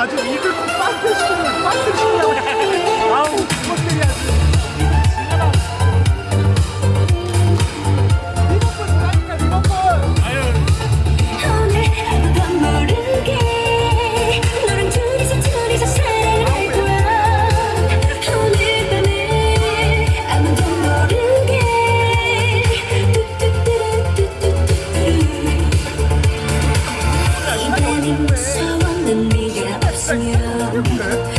아주 입을 꼭 빵꾸 시키는 哎。